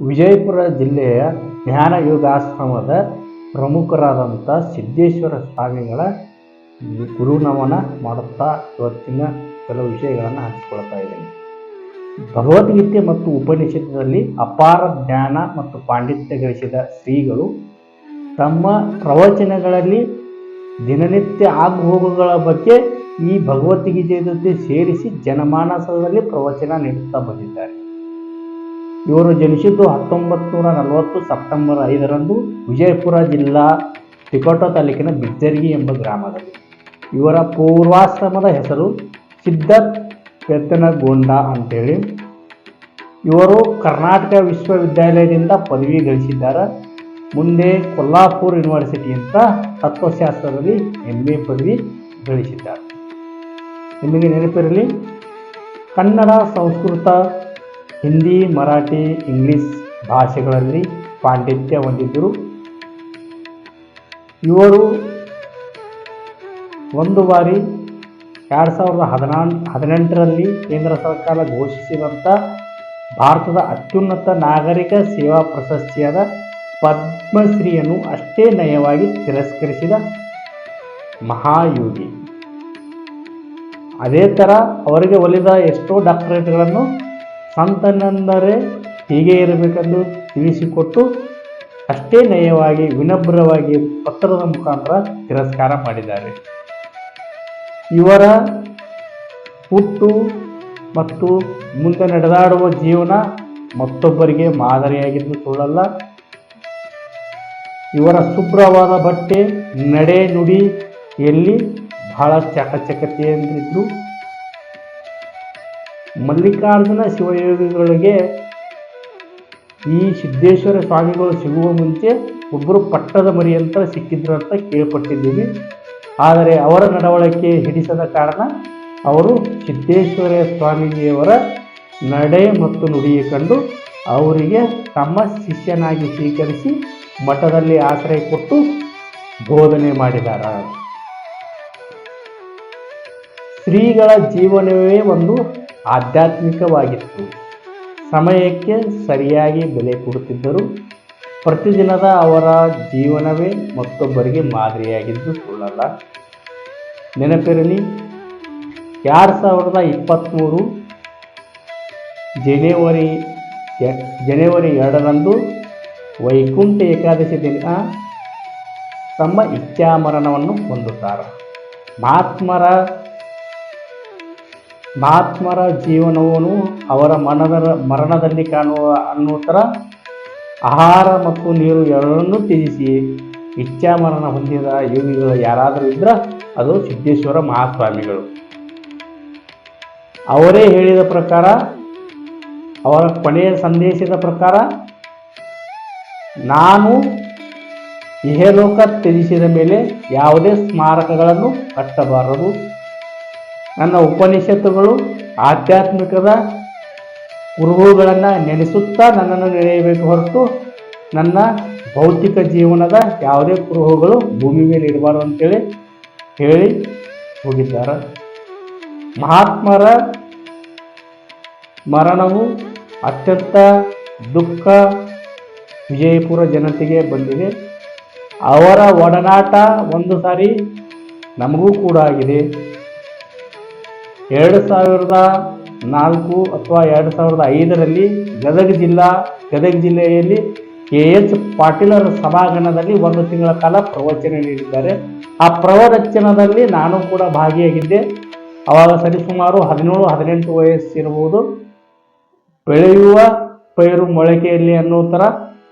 ವಿಜಯಪುರ ಜಿಲ್ಲೆಯ ಜ್ಞಾನ ಯೋಗಾಶ್ರಮದ ಪ್ರಮುಖರಾದಂಥ ಸಿದ್ದೇಶ್ವರ ಸ್ವಾಮಿಗಳ ಗುರುನಮನ ಮಾಡುತ್ತಾ ಇವತ್ತಿನ ಕೆಲವು ವಿಷಯಗಳನ್ನು ಹಂಚಿಕೊಳ್ತಾ ಇದ್ದೀನಿ. ಭಗವದ್ಗೀತೆ ಮತ್ತು ಉಪನಿಷತ್ತಿನಲ್ಲಿ ಅಪಾರ ಜ್ಞಾನ ಮತ್ತು ಪಾಂಡಿತ್ಯ ಗಳಿಸಿದ ಶ್ರೀಗಳು ತಮ್ಮ ಪ್ರವಚನಗಳಲ್ಲಿ ದಿನನಿತ್ಯ ಆಗುಹೋಗುಗಳ ಬಗ್ಗೆ ಈ ಭಗವದ್ಗೀತೆ ಜೊತೆ ಸೇರಿಸಿ ಜನಮಾನಸದಲ್ಲಿ ಪ್ರವಚನ ನೀಡುತ್ತಾ ಬಂದಿದ್ದಾರೆ. ಇವರು ಜನಿಸಿದ್ದು ಹತ್ತೊಂಬತ್ತು ನೂರ ನಲವತ್ತು ಸೆಪ್ಟೆಂಬರ್ ಐದರಂದು ವಿಜಯಪುರ ಜಿಲ್ಲಾ ತಿಕೋಟೋ ತಾಲೂಕಿನ ಬಿಜ್ಜರ್ಗಿ ಎಂಬ ಗ್ರಾಮದಲ್ಲಿ. ಇವರ ಪೂರ್ವಾಶ್ರಮದ ಹೆಸರು ಸಿದ್ಧತ್ ಪೆದ್ದನಗೊಂಡ ಅಂತೇಳಿ. ಇವರು ಕರ್ನಾಟಕ ವಿಶ್ವವಿದ್ಯಾಲಯದಿಂದ ಪದವಿ ಗಳಿಸಿದ್ದಾರೆ. ಮುಂದೆ ಕೊಲ್ಲಾಪುರ್ ಯೂನಿವರ್ಸಿಟಿಯಿಂದ ತತ್ವಶಾಸ್ತ್ರದಲ್ಲಿ ಎಂ ಎ ಪದವಿ ಗಳಿಸಿದ್ದಾರೆ. ನಿಮಗೆ ನೆನಪಿರಲಿ, ಕನ್ನಡ ಸಂಸ್ಕೃತ ಹಿಂದಿ, ಮರಾಠಿ, ಇಂಗ್ಲಿಷ್ ಭಾಷೆಗಳಲ್ಲಿ ಪಾಂಡಿತ್ಯ ಹೊಂದಿದ್ದರು. ಇವರು ಒಂದು ಬಾರಿ ಎರಡು ಸಾವಿರದ ಹದಿನಾಲ್ ಹದಿನೆಂಟರಲ್ಲಿ ಕೇಂದ್ರ ಸರ್ಕಾರ ಘೋಷಿಸಿದಂಥ ಭಾರತದ ಅತ್ಯುನ್ನತ ನಾಗರಿಕ ಸೇವಾ ಪ್ರಶಸ್ತಿಯಾದ ಪದ್ಮಶ್ರೀಯನ್ನು ಅಷ್ಟೇ ನಯವಾಗಿ ತಿರಸ್ಕರಿಸಿದ ಮಹಾಯೋಗಿ. ಅದೇ ಥರ ಅವರಿಗೆ ಒಲಿದ ಎಷ್ಟೋ ಡಾಕ್ಟರೇಟ್ಗಳನ್ನು ಸಂತನೆಂದರೆ ಹೀಗೆ ಇರಬೇಕೆಂದು ತಿಳಿಸಿಕೊಟ್ಟು ಅಷ್ಟೇ ನಯವಾಗಿ ವಿನಮ್ರವಾಗಿ ಪತ್ರದ ಮುಖಾಂತರ ತಿರಸ್ಕಾರ ಮಾಡಿದ್ದಾರೆ. ಇವರ ಹುಟ್ಟು ಮತ್ತು ಮುಂದೆ ನಡೆದಾಡುವ ಜೀವನ ಮತ್ತೊಬ್ಬರಿಗೆ ಮಾದರಿಯಾಗಿದ್ದು ಸುಳ್ಳಲ್ಲ. ಇವರ ಶುಭ್ರವಾದ ಬಟ್ಟೆ, ನಡೆ ನುಡಿಯಲ್ಲಿ ಬಹಳ ಚಕಚಕತೆಯಿಂದಿದ್ರು ಮಲ್ಲಿಕಾರ್ಜುನ ಶಿವಯೋಗಿಗಳಿಗೆ ಈ ಸಿದ್ದೇಶ್ವರ ಸ್ವಾಮಿಗಳು ಸಿಗುವ ಮುಂಚೆ ಒಬ್ಬರು ಪಟ್ಟದ ಮರಿ ಅಂತ ಸಿಕ್ಕಿದ್ರು ಅಂತ ಕೇಳ್ಪಟ್ಟಿದ್ದೀವಿ. ಆದರೆ ಅವರ ನಡವಳಿಕೆ ಹಿಡಿಸದ ಕಾರಣ ಅವರು ಸಿದ್ದೇಶ್ವರ ಸ್ವಾಮೀಜಿಯವರ ನಡೆ ಮತ್ತು ನುಡಿಯ ಕಂಡು ಅವರಿಗೆ ತಮ್ಮ ಶಿಷ್ಯನಾಗಿ ಸ್ವೀಕರಿಸಿ ಮಠದಲ್ಲಿ ಆಶ್ರಯ ಕೊಟ್ಟು ಬೋಧನೆ ಮಾಡಿದಾರ. ಶ್ರೀಗಳ ಜೀವನವೇ ಒಂದು ಆಧ್ಯಾತ್ಮಿಕವಾಗಿತ್ತು. ಸಮಯಕ್ಕೆ ಸರಿಯಾಗಿ ಬೆಲೆ ಕೊಡುತ್ತಿದ್ದರು ಪ್ರತಿದಿನದ ಅವರ ಜೀವನವೇ ಮತ್ತೊಬ್ಬರಿಗೆ ಮಾದರಿಯಾಗಿದ್ದು ಸುಳ್ಳಲ್ಲ. ನೆನಪಿರಲಿ, ಎರಡು ಸಾವಿರದ ಇಪ್ಪತ್ತ್ಮೂರು ಜನವರಿ ಜನವರಿ ಎರಡರಂದು ವೈಕುಂಠ ಏಕಾದಶಿ ದಿನ ತಮ್ಮ ಇಚ್ಛಾಮರಣವನ್ನು ಹೊಂದುತ್ತಾರೆ. ಮಹಾತ್ಮರ ಮಹಾತ್ಮರ ಜೀವನವನ್ನು ಅವರ ಮನದ ಮರಣದಲ್ಲಿ ಕಾಣುವ ಅನ್ನೋ ಥರ ಆಹಾರ ಮತ್ತು ನೀರು ಎರಡನ್ನೂ ತ್ಯಜಿಸಿ ಇಚ್ಛಾಮರಣ ಹೊಂದಿದ ಯೋಗಿಗಳು ಯಾರಾದರೂ ಇದ್ದರೆ ಅದು ಸಿದ್ದೇಶ್ವರ ಮಹಾಸ್ವಾಮಿಗಳು. ಅವರೇ ಹೇಳಿದ ಪ್ರಕಾರ, ಅವರ ಕೊನೆಯ ಸಂದೇಶದ ಪ್ರಕಾರ ನಾನು ಇಹಲೋಕ ತ್ಯಜಿಸಿದ ಮೇಲೆ ಯಾವುದೇ ಸ್ಮಾರಕಗಳನ್ನು ಕಟ್ಟಬಾರದು. ನನ್ನ ಉಪನಿಷತ್ತುಗಳು ಆಧ್ಯಾತ್ಮಿಕದ ಕುರುಹುಗಳನ್ನು ನೆನೆಸುತ್ತಾ ನನ್ನನ್ನು ನೆನೆಯಬೇಕು ಹೊರತು ನನ್ನ ಭೌತಿಕ ಜೀವನದ ಯಾವುದೇ ಕುರುಹುಗಳು ಭೂಮಿ ಮೇಲೆ ಇರಬಾರದು ಅಂತೇಳಿ ಹೇಳಿ ಹೋಗಿದ್ದಾರೆ. ಮಹಾತ್ಮರ ಮರಣವು ಅತ್ಯಂತ ದುಃಖ ವಿಜಯಪುರ ಜನತೆಗೆ ಬಂದಿದೆ. ಅವರ ಒಡನಾಟ ಒಂದು ಸಾರಿ ನಮಗೂ ಕೂಡ ಆಗಿದೆ. ಎರಡು ಸಾವಿರದ ನಾಲ್ಕು ಅಥವಾ ಎರಡು ಸಾವಿರದ ಐದರಲ್ಲಿ ಗದಗ ಜಿಲ್ಲಾ, ಗದಗ ಜಿಲ್ಲೆಯಲ್ಲಿ ಕೆ ಎಚ್ ಪಾಟೀಲರ ಸಭಾಂಗಣದಲ್ಲಿ ಒಂದು ತಿಂಗಳ ಕಾಲ ಪ್ರವಚನ ನೀಡಿದ್ದಾರೆ. ಆ ಪ್ರವಚನದಲ್ಲಿ ನಾನು ಕೂಡ ಭಾಗಿಯಾಗಿದ್ದೆ. ಆವಾಗ ಸರಿಸುಮಾರು ಹದಿನೇಳು, ಹದಿನೆಂಟು ವಯಸ್ಸಿರಬಹುದು. ಬೆಳೆಯುವ ಪೈರು ಮೊಳಕೆಯಲ್ಲಿ ಅನ್ನೋ ಥರ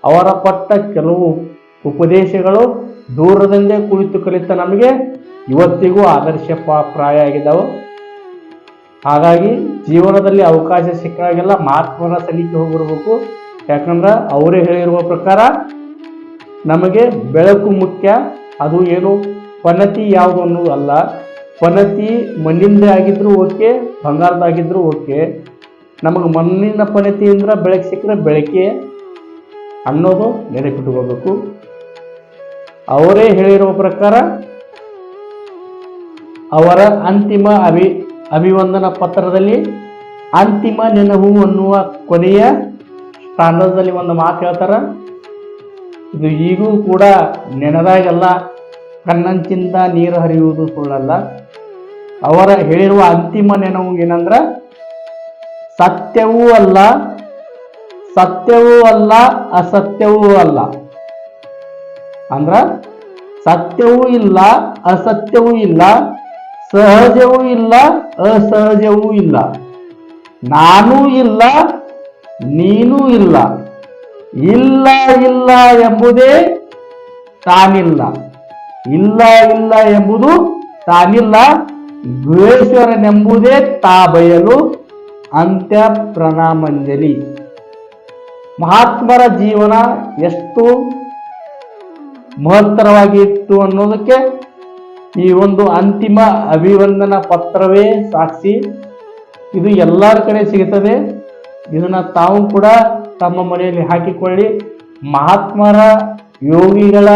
ಅವರ ಕೊಟ್ಟ ಕೆಲವು ಉಪದೇಶಗಳು ದೂರದಿಂದೇ ಕುಳಿತು ಕಲಿತ ನಮಗೆ ಇವತ್ತಿಗೂ ಆದರ್ಶ ಪ್ರಾಯ ಆಗಿದ್ದಾವೆ. ಹಾಗಾಗಿ ಜೀವನದಲ್ಲಿ ಅವಕಾಶ ಸಿಕ್ಕಾಗೆಲ್ಲ ಮಹಾತ್ಮರ ಸಲಿಕೆ ಹೋಗಿರ್ಬೇಕು. ಯಾಕಂದ್ರೆ ಅವರೇ ಹೇಳಿರುವ ಪ್ರಕಾರ ನಮಗೆ ಬೆಳಕು ಮುಖ್ಯ, ಅದು ಏನು ಪನತಿ ಯಾವುದು ಅನ್ನೋದು ಅಲ್ಲ. ಪನತಿ ಮಣ್ಣಿಂದೇ ಆಗಿದ್ರೂ ಓಕೆ ಬಂಗಾರದಾಗಿದ್ರು ಓಕೆ. ನಮಗೆ ಮಣ್ಣಿನ ಪನತಿ ಅಂದ್ರೆ ಬೆಳಕು ಸಿಕ್ಕರೆ ಬೆಳಕೆ ಅನ್ನೋದು ನೆನಪಿಟ್ಕೋಬೇಕು ಅವರೇ ಹೇಳಿರುವ ಪ್ರಕಾರ ಅವರ ಅಂತಿಮ ಅಭಿ ಅಭಿವಂದನ ಪತ್ರದಲ್ಲಿ ಅಂತಿಮ ನೆನವು ಅನ್ನುವ ಕೊನೆಯ ಸ್ಥಾನದಲ್ಲಿ ಒಂದು ಮಾತು ಹೇಳ್ತಾರ. ಇದು ಈಗೂ ಕೂಡ ನೆನೆದಾಗೆಲ್ಲ ಕಣ್ಣಂಚಿಂದ ನೀರು ಹರಿಯುವುದು ಸುಳ್ಳಲ್ಲ. ಅವರ ಹೇಳಿರುವ ಅಂತಿಮ ನೆನವು ಏನಂದ್ರೆ, ಸತ್ಯವೂ ಅಲ್ಲ ಸತ್ಯವೂ ಅಲ್ಲ, ಅಸತ್ಯವೂ ಅಲ್ಲ. ಅಂದ್ರ, ಸತ್ಯವೂ ಇಲ್ಲ, ಅಸತ್ಯವೂ ಇಲ್ಲ ಸಹಜವೂ ಇಲ್ಲ, ಅಸಹಜವೂ ಇಲ್ಲ. ನಾನೂ ಇಲ್ಲ, ನೀನೂ ಇಲ್ಲ. ಇಲ್ಲ ಇಲ್ಲ ಎಂಬುದೇ ತಾನಿಲ್ಲ. ಇಲ್ಲ ಇಲ್ಲ ಎಂಬುದು ತಾನಿಲ್ಲ. ಗುಹೇಶ್ವರನೆಂಬುದೇ ತಾ ಬಯಲು ಅಂತ್ಯ ಪ್ರಣಾಮಂಜಲಿ ಮಹಾತ್ಮರ ಜೀವನ ಎಷ್ಟು ಮಹತ್ತರವಾಗಿತ್ತು ಅನ್ನೋದಕ್ಕೆ ಈ ಒಂದು ಅಂತಿಮ ಅಭಿವಂದನಾ ಪತ್ರವೇ ಸಾಕ್ಷಿ. ಇದು ಎಲ್ಲರ ಕಡೆ ಸಿಗುತ್ತದೆ ಇದನ್ನ ತಾವು ಕೂಡ ತಮ್ಮ ಮನೆಯಲ್ಲಿ ಹಾಕಿಕೊಳ್ಳಿ. ಮಹಾತ್ಮರ ಯೋಗಿಗಳ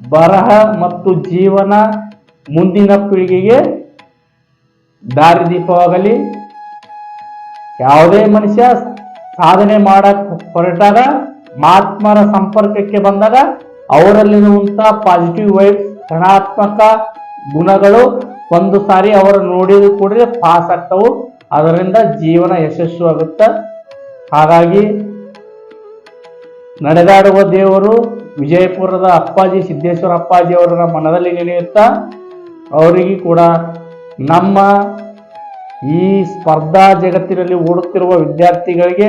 ಬರಹ ಮತ್ತು ಜೀವನ ಮುಂದಿನ ಪೀಳಿಗೆಗೆ ದಾರಿದೀಪವಾಗಲಿ. ಯಾವುದೇ ಮನುಷ್ಯ ಸಾಧನೆ ಮಾಡಕ್ ಹೊರಟಾಗ, ಮಹಾತ್ಮರ ಸಂಪರ್ಕಕ್ಕೆ ಬಂದಾಗ ಅವರಲ್ಲಿರುವಂತಹ ಪಾಸಿಟಿವ್ ವೈಬ್ಸ್ ಧನಾತ್ಮಕ ಗುಣಗಳು ಒಂದು ಸಾರಿ ಅವರು ನೋಡಿದ ಕೂಡಲೇ ಪಾಸ್ ಆಗ್ತವು. ಅದರಿಂದ ಜೀವನ ಯಶಸ್ಸು ಆಗುತ್ತೆ ಹಾಗಾಗಿ ನಡೆದಾಡುವ ದೇವರು ವಿಜಯಪುರದ ಅಪ್ಪಾಜಿ, ಸಿದ್ದೇಶ್ವರ ಅಪ್ಪಾಜಿ ಅವರ ಮನದಲ್ಲಿ ನೆನೆಯುತ್ತಾ, ಅವರಿಗೆ ಕೂಡ ನಮ್ಮ ಈ ಸ್ಪರ್ಧಾ ಜಗತ್ತಿನಲ್ಲಿ ಓಡುತ್ತಿರುವ ವಿದ್ಯಾರ್ಥಿಗಳಿಗೆ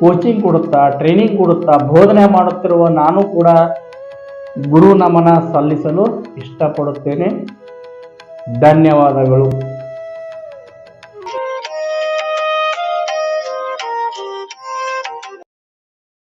ಕೋಚಿಂಗ್ ಕೊಡುತ್ತಾ ಟ್ರೈನಿಂಗ್ ಕೊಡುತ್ತಾ ಬೋಧನೆ ಮಾಡುತ್ತಿರುವ ನಾನು ಕೂಡ ಗುರು ನಮನ ಸಲ್ಲಿಸಲು ಇಷ್ಟಪಡುತ್ತೇನೆ. ಧನ್ಯವಾದಗಳು.